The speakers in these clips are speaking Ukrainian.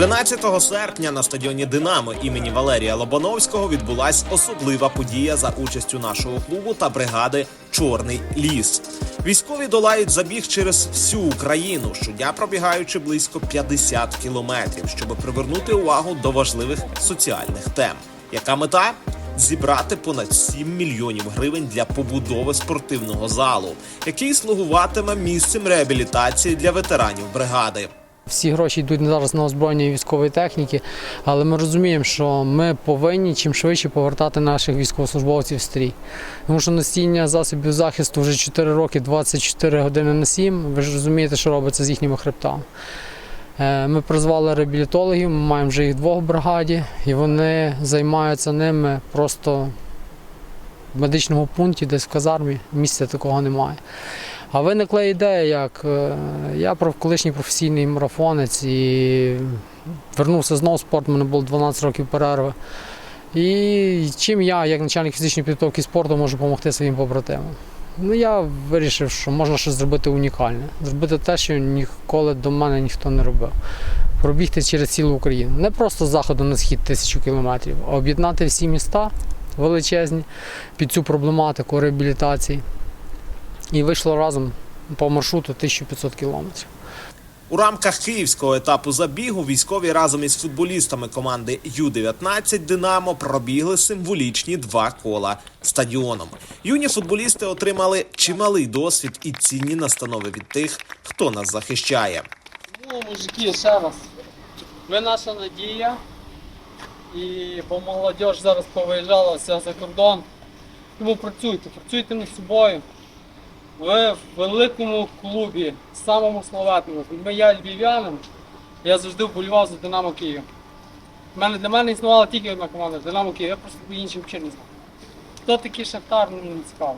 13 серпня на стадіоні Динамо імені Валерія Лобановського відбулась особлива подія за участю нашого клубу та бригади Чорний ліс. Військові долають забіг через всю Україну, щодня пробігаючи близько 50 кілометрів, щоб привернути увагу до важливих соціальних тем. Яка мета? Зібрати понад 7 мільйонів гривень для побудови спортивного залу, який слугуватиме місцем реабілітації для ветеранів бригади. Всі гроші йдуть зараз на озброєння військової техніки, але ми розуміємо, що ми повинні чим швидше повертати наших військовослужбовців в стрій. Тому що носіння засобів захисту вже 4 роки, 24 години на 7. Ви ж розумієте, що робиться з їхніми хребтами. Е, Ми призвали реабілітологів, ми маємо вже їх двох в бригаді, і вони займаються ними просто в медичному пункті, десь в казармі. Місця такого немає. А виникла ідея, як е, я колишній професійний марафонець і вернувся знову в спорт, мене було 12 років перерви. І чим я, як начальник фізичної підготовки спорту, можу допомогти своїм побратимам? Ну, я вирішив, що можна щось зробити унікальне, зробити те, що ніколи до мене ніхто не робив. Пробігти через цілу Україну. Не просто з заходу на схід тисячу кілометрів, а об'єднати всі міста величезні під цю проблематику реабілітації. І вийшло разом по маршруту 1500 кілометрів. У рамках київського етапу забігу військові разом із футболістами команди Ю-19 Динамо пробігли символічні два кола стадіоном. Юні футболісти отримали чималий досвід і цінні настанови від тих, хто нас захищає. Ну, мужики, ще раз. Ви наша надія. І бо молодь зараз повиїжджала вся за кордон. Тому працюйте, працюйте над собою. В великому клубі, самому славетному. Якби я львів'янин, я завжди вболівав за Динамо Київ. Мене, для мене існувала тільки одна команда Динамо Київ, я просто взагалі не знав. Хто такий Шахтар, ну не цікаво.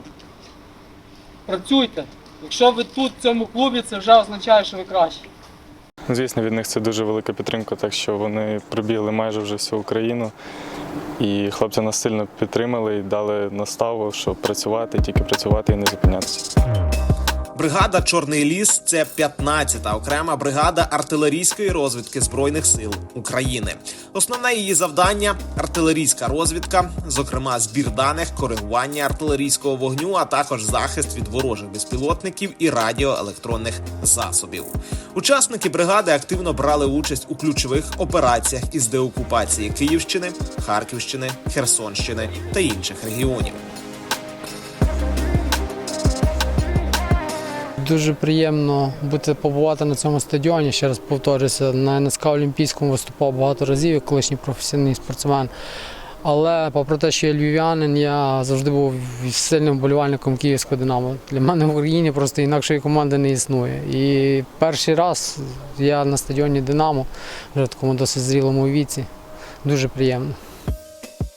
Працюйте. Якщо ви тут, в цьому клубі, це вже означає, що ви кращі. Звісно, від них це дуже велика підтримка, так що вони пробігли майже вже всю Україну. І хлопці нас сильно підтримали і дали наставу, щоб працювати, тільки працювати і не зупинятися. Бригада Чорний ліс це 15-та окрема бригада артилерійської розвідки збройних сил України. Основне її завдання артилерійська розвідка, зокрема збір даних, коригування артилерійського вогню, а також захист від ворожих безпілотників і радіоелектронних засобів. Учасники бригади активно брали участь у ключових операціях із деокупації Київщини, Харківщини, Херсонщини та інших регіонів. Дуже приємно бути побувати на цьому стадіоні. Ще раз повторюся, на НСК Олімпійському виступав багато разів як колишній професійний спортсмен. Але попри те, що я львів'янин, я завжди був сильним вболівальником київського Динамо. Для мене в Україні просто інакшої команди не існує. І перший раз я на стадіоні Динамо, вже в такому досить зрілому віці. Дуже приємно.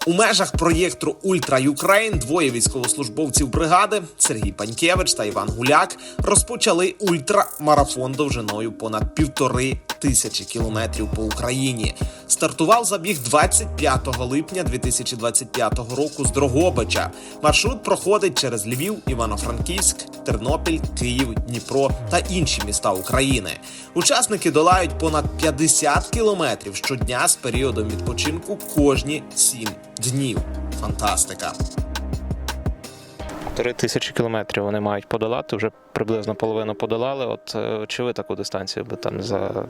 У межах проєкту Ультра Юкрейн двоє військовослужбовців бригади Сергій Панькевич та Іван Гуляк розпочали ультрамарафон довжиною понад півтори тисячі кілометрів по Україні. Стартував забіг 25 липня 2025 року з Дрогобича. Маршрут проходить через Львів, Івано-Франківськ, Тернопіль, Київ, Дніпро та інші міста України. Учасники долають понад 50 кілометрів щодня з періодом відпочинку кожні 7 днів. Фантастика! Півтори тисячі кілометрів вони мають подолати, вже приблизно половину подолали. От е, чи ви таку дистанцію би там за,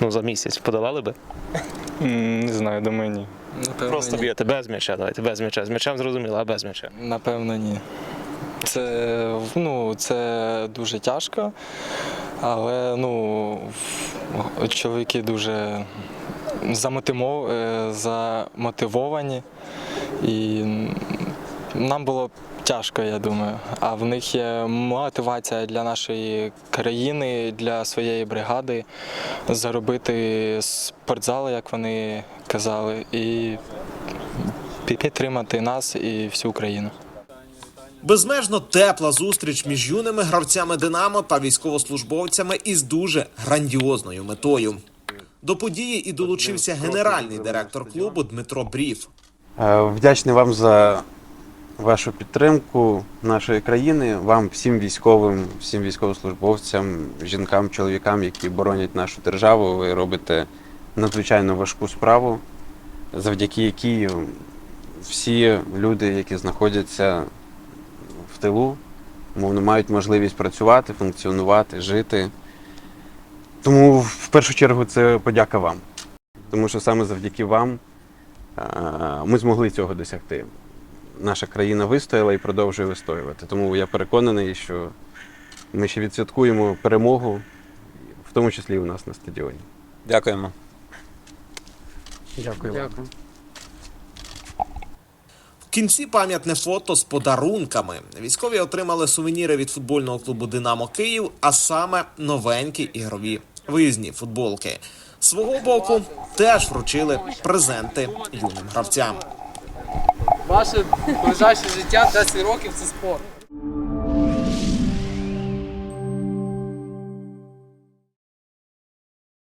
ну, за місяць подолали би? Не знаю, думаю, ні. Напевно, Просто ні. б'єте без м'яча, давайте, без м'яча. З м'ячем зрозуміло, а без м'яча. Напевно, ні. Це, ну, це дуже тяжко, але ну, чоловіки дуже е, замотивовані. І нам було тяжко, я думаю. А в них є мотивація для нашої країни, для своєї бригади заробити спортзали, як вони казали, і підтримати нас і всю Україну. Безмежно тепла зустріч між юними гравцями Динамо та військовослужбовцями із дуже грандіозною метою. До події і долучився генеральний директор клубу Дмитро Брів. Е, Вдячний вам за вашу підтримку нашої країни, вам, всім військовим, всім військовослужбовцям, жінкам, чоловікам, які боронять нашу державу. Ви робите надзвичайно важку справу, завдяки якій всі люди, які знаходяться в тилу, мовно, мають можливість працювати, функціонувати, жити. Тому в першу чергу це подяка вам. Тому що саме завдяки вам ми змогли цього досягти. Наша країна вистояла і продовжує вистоювати. Тому я переконаний, що ми ще відсвяткуємо перемогу, в тому числі і у нас на стадіоні. Дякуємо. Дякую. Дякую. В кінці пам'ятне фото з подарунками. Військові отримали сувеніри від футбольного клубу Динамо Київ, а саме новенькі ігрові виїзні футболки. З Свого боку теж вручили презенти юним гравцям. Ваше ближайше життя 10 років це спорт.